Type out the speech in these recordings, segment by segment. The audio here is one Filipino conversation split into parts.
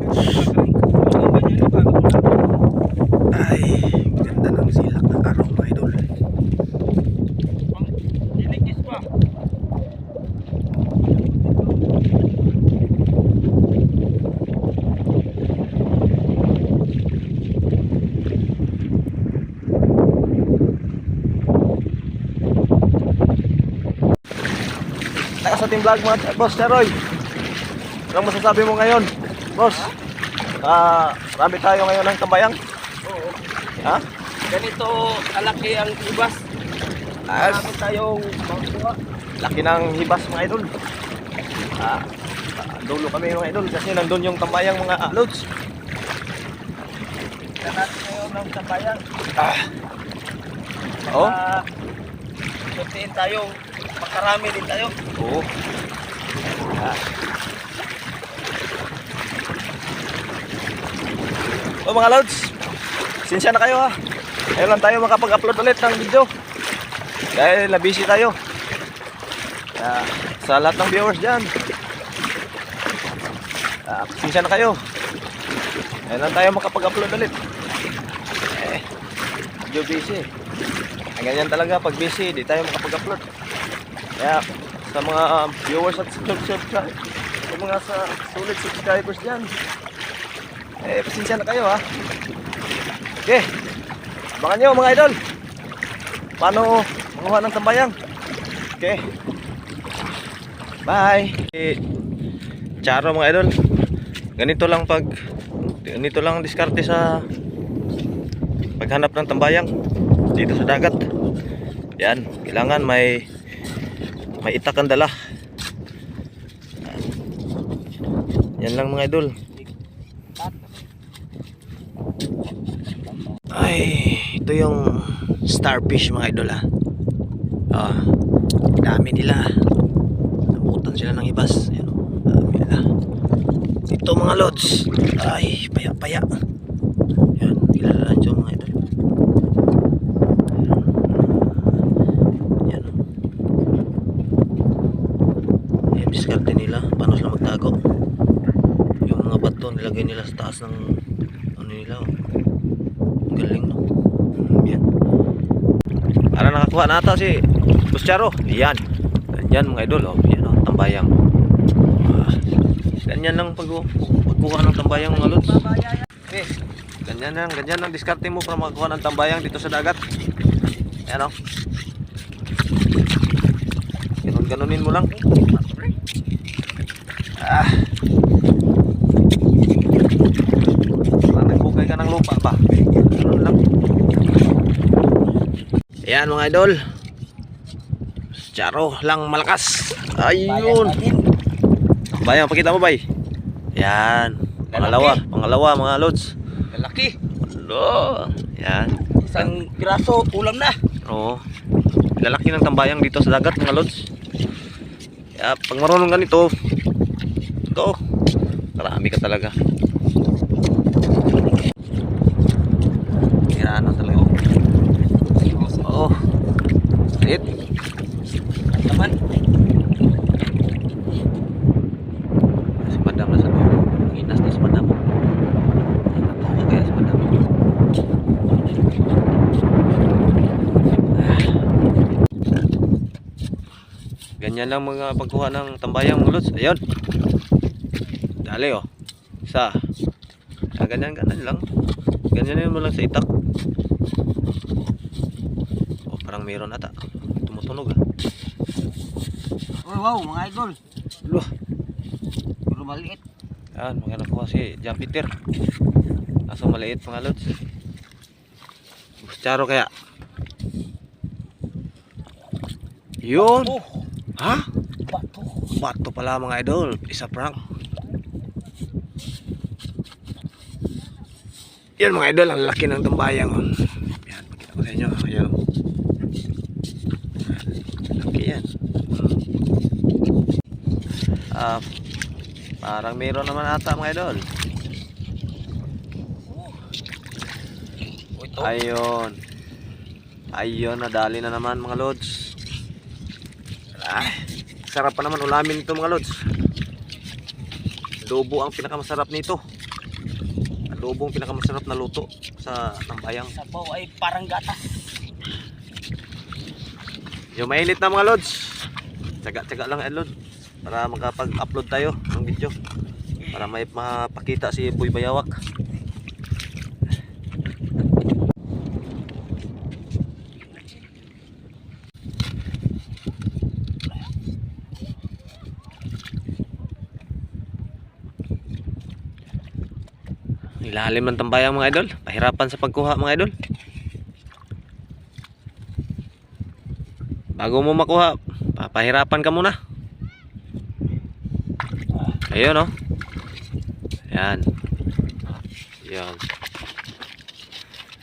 Ay, ganda ng silak ng araw mga idol. Tayo sa team vlog mga boss Charoy. Anong masasabi mo ngayon? Boss, ah, marami tayo ngayon ng tambayang. Oo. Ha? Ganito kalaki ang ibas. As, Marami tayong makuha. laki ng hibas mga idol. Ah, ah, dulo kami mga idol kasi nandun yung tambayang mga ah, loads. Natin ngayon ng sabayan. Ah. Oh? Uh, Kuntiin tayo. Makarami din tayo. Oo. Ah. So mga loads, sinsya na kayo ha. Ngayon lang tayo makapag-upload ulit ng video. Dahil na-busy tayo. Kaya, sa lahat ng viewers dyan, ah, sinsya na kayo. Ngayon lang tayo makapag-upload ulit. Eh, medyo busy. Ang ganyan talaga pag busy, di tayo makapag-upload. Kaya sa mga um, viewers at subscribe, sa mga sa sulit subscribers dyan, eh, pasensya na kayo ha. Okay, abangan nyo mga idol. Paano manguha ng tambayang? Okay. Bye. Eh, Charo mga idol. Ganito lang pag ganito lang ang diskarte sa paghanap ng tambayang dito sa dagat. Yan, kailangan may may itak ang dala. Yan lang mga idol. Ay, ito yung starfish mga idol ah. Ah, dami nila. Nabutan sila ng ibas. Yan oh, dami nila. Ito mga lods. Ay, paya-paya. Yan, kilala mga idol. Yan. Yan, diskarte nila. Paano sila magtago? Yung mga bato nilagay nila sa taas ng ano nila. Oh. Galing no. Yan. Para nakakuha na ata si Buscharo. Yan. Ganyan mga idol. Oh. Yan oh, tambayang. Ah, ganyan lang pag pagkuha ng tambayang mga lods. Eh, ganyan lang, ganyan ang diskarte mo para makakuha ng tambayang dito sa dagat. Ayan o. Ganun ganunin mo lang. Ah. Parang nagbukay ka ng lupa ba? Ganun lang. Ayan mga idol. Charo lang malakas. Ayun. Bayang, pakita mo bay. Yan. Pangalawa, pangalawa mga lods. Lalaki. Hello. Yan. Isang graso, ulam na. Oo. Lalaki ng tambayang dito sa dagat mga lods. Kaya pag marunong ganito, ito, marami ka talaga. Tira na talaga. Oo. Lit. Naman. Si madam na sa dulo. Ang inas na si madam. Kaya si madam. Ganyan lang mga pagkuha ng tambayang mga lods. Ayun. Dali oh. Isa. Ah, ganyan ganyan lang. Ganyan mo lang sa itak. Oh, parang meron ata. Tumutunog ah. Oh, wow, mga idol. Loh. Pero maliit. Yan, mga nakuha si John Peter. Kaso maliit mga lods. Charo kaya. Yun. Ha? bato. Bato pala mga idol. Isa prank. Yan mga idol, ang laki ng tambayang. oh. Yan, pakita ko sa inyo. Ayan. oh. Laki yan. Ah, parang meron naman ata mga idol. Ayun. Ayun, nadali na naman mga lods. Sarap pa naman ulamin ito mga lods. Lobo ang pinakamasarap nito. adobong pinakamasarap na luto sa tambayang. Sabaw ay parang gatas. Yung mainit na mga lods. Tsaga-tsaga lang eh, lod. Para makapag-upload tayo ng video. Para may mapakita si Boy Bayawak. Ilalim ng tambayang mga idol. Pahirapan sa pagkuha mga idol. Bago mo makuha, papahirapan ka muna. Ayun oh. Yan. Yan.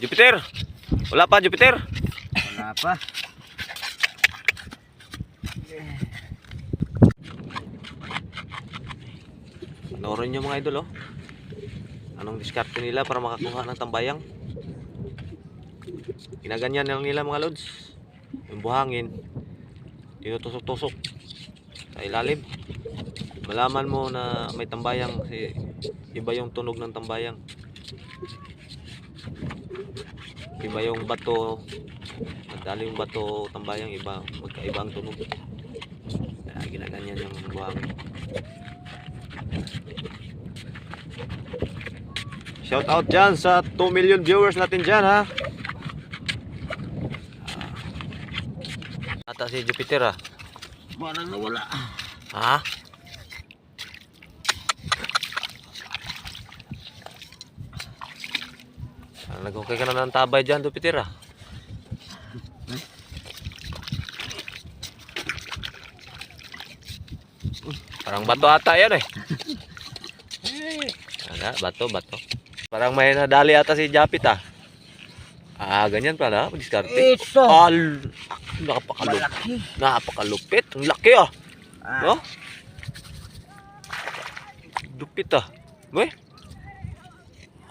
Jupiter. Wala pa Jupiter. Wala pa. Panoorin nyo mga idol oh. Anong diskarte nila para makakuha ng tambayang. Ginaganyan lang nila mga lods. Yung buhangin. Tinutusok-tusok. Sa ilalim. Malaman mo na may tambayang kasi iba yung tunog ng tambayang. Iba yung bato. Madali yung bato tambayang iba. Magkaiba ang tunog. Kaya ginaganyan yung buhangin. Shout out dyan sa 2 million viewers natin dyan ha. Ata si Jupiter ah. Parang nawala. Ha? Nag-okay ka na ng tabay dyan, Jupiter ah. Parang bato ata yan eh. Aga, bato, bato. Parang may nadali ata si Japit ah. Ah, ganyan pala, diskarte. Ito. Al, napakalupit. Malaki. Ang laki ah. Ah. No? Lupit ah. May?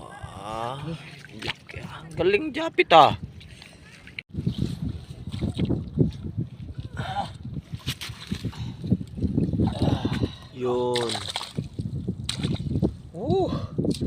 Ah, ang laki ah. Ang Galing Japit ah. Yun. Uh,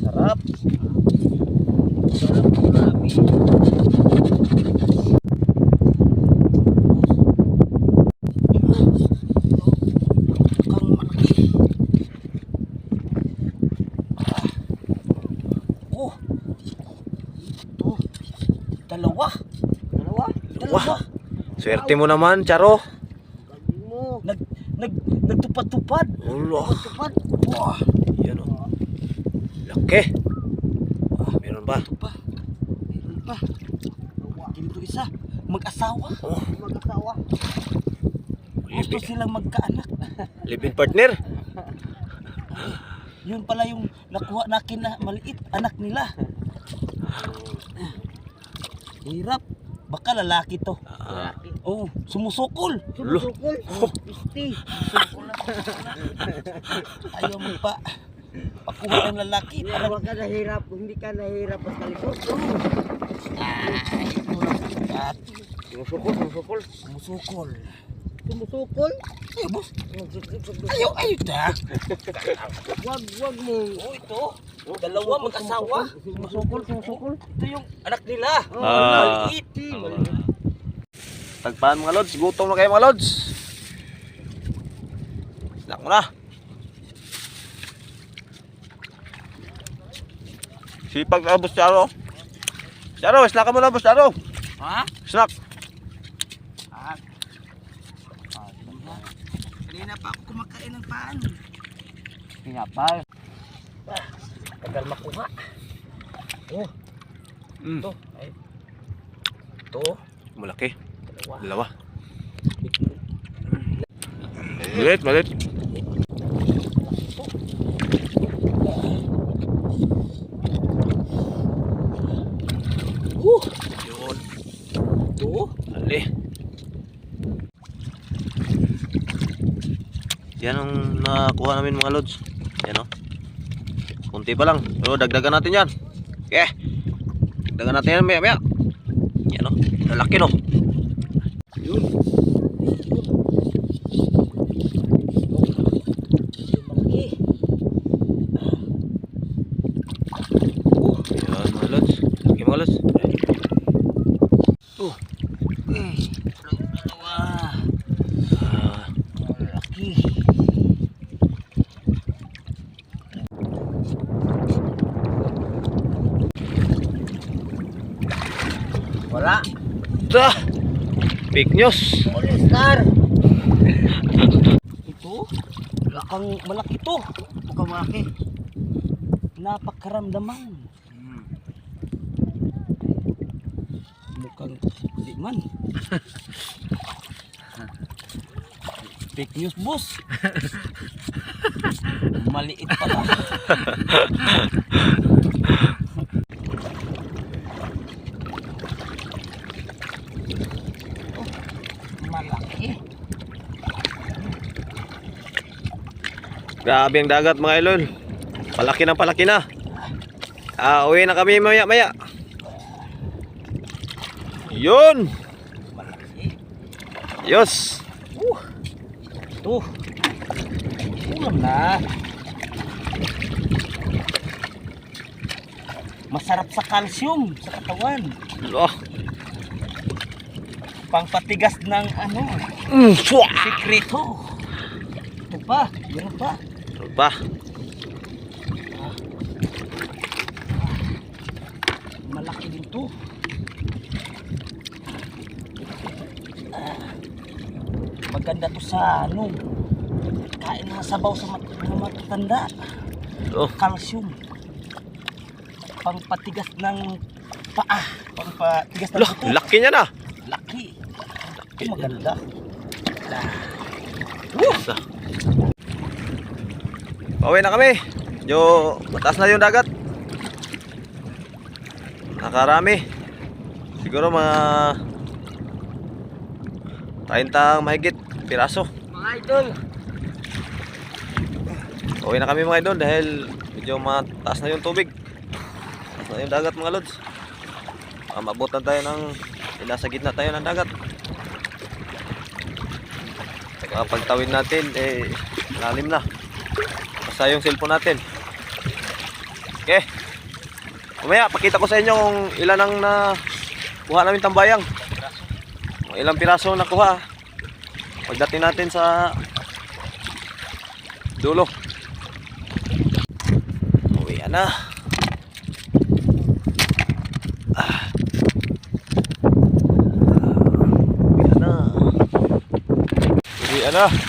sarap. Sarap marami. Oh. Dalawa. Dalawa? Dalawa. Swerte mo naman, Charo. mo. Nag, nag, nagtupad-tupad. Ulo. Tupad. Wah. Yan oh. Laki. Ah, meron ba? Ito pa. Meron pa. Dito isa. Mag-asawa. Oh. Mag-asawa. Gusto silang magkaanak. live partner. Yun pala yung nakuha nakin na maliit. Anak nila. Hirap. Baka lalaki to. Ah. Oh, sumusukol. Sumusukol? Pisti. Ayaw mo pa. Pakuha ng lalaki. Parang Huwag ka nahirap, hindi ka nahirap at kalikot. Ay, ito lang at Sumusukol, sumusukol. sumusukol. Sumusukol? Ay, boss. Ayaw, ayaw ta. Wag, wag mo. Oh, ito. Dalawa mag-asawa. Sumusukol, sumusukol. Ito yung anak nila. Ah. Maliit. Tagpaan mga lods, gutom na kayo mga lods. Snack mo na. Sipag na boss Charo. Charo, snack ka muna boss Charo. Ha? Snack. Ah. Kanina pa ako kumakain ng paan. Pinapal. Tagal makuha. Oh, Mm. ito. Ay. Ito. Malaki. Dalawa. Dalawa. Malit, malit. Uh, Yun. ito. Ali. Yan ang nakuha namin mga lods. Yan o. Kunti pa lang. Pero dagdagan natin yan. Okay. Dagdagan natin yan maya maya. Yan o. Lalaki no. Yun. Yung malaki. Uh, mga lods. Oh. Eh. Dalawa. Ah, Malaki. Wala. ta! Fake news. All-star. ito, lakang malaki to. Ito ka malaki. Napakaramdaman. Mukhang di man. Fake news, boss. Maliit pala. Grabe ang dagat mga idol. Palaki na palaki na. Ah, uwi na kami maya maya. Yun! Yos! Uh, ito. Ulam na. Masarap sa calcium sa katawan. Oh. Pangpatigas ng ano, Mm, sikreto. Ito pa, meron pa. Ano pa? Malaki din to. Ah, maganda to sa ano, kain ng sabaw sa mat matatanda. Oh. calcium pangpatigas ng paa pangpatigas ng buto laki niya na. laki ito maganda Sa. Pauwi na kami. Medyo mataas na yung dagat. Nakarami. Siguro mga 30 mahigit piraso. mga idol Pauwi na kami mga idol dahil medyo mataas na yung tubig. Mataas na yung dagat mga lods. Mabutan tayo ng nasa gitna tayo ng dagat. Saka pagtawid natin eh lalim na. Basta yung cellphone natin. Okay. Mamaya pakita ko sa inyo kung ilan ang na kuha namin tambayang. Ilang piraso na kuha. Pagdating natin sa dulo. Uwi na. Ah. Uwi na.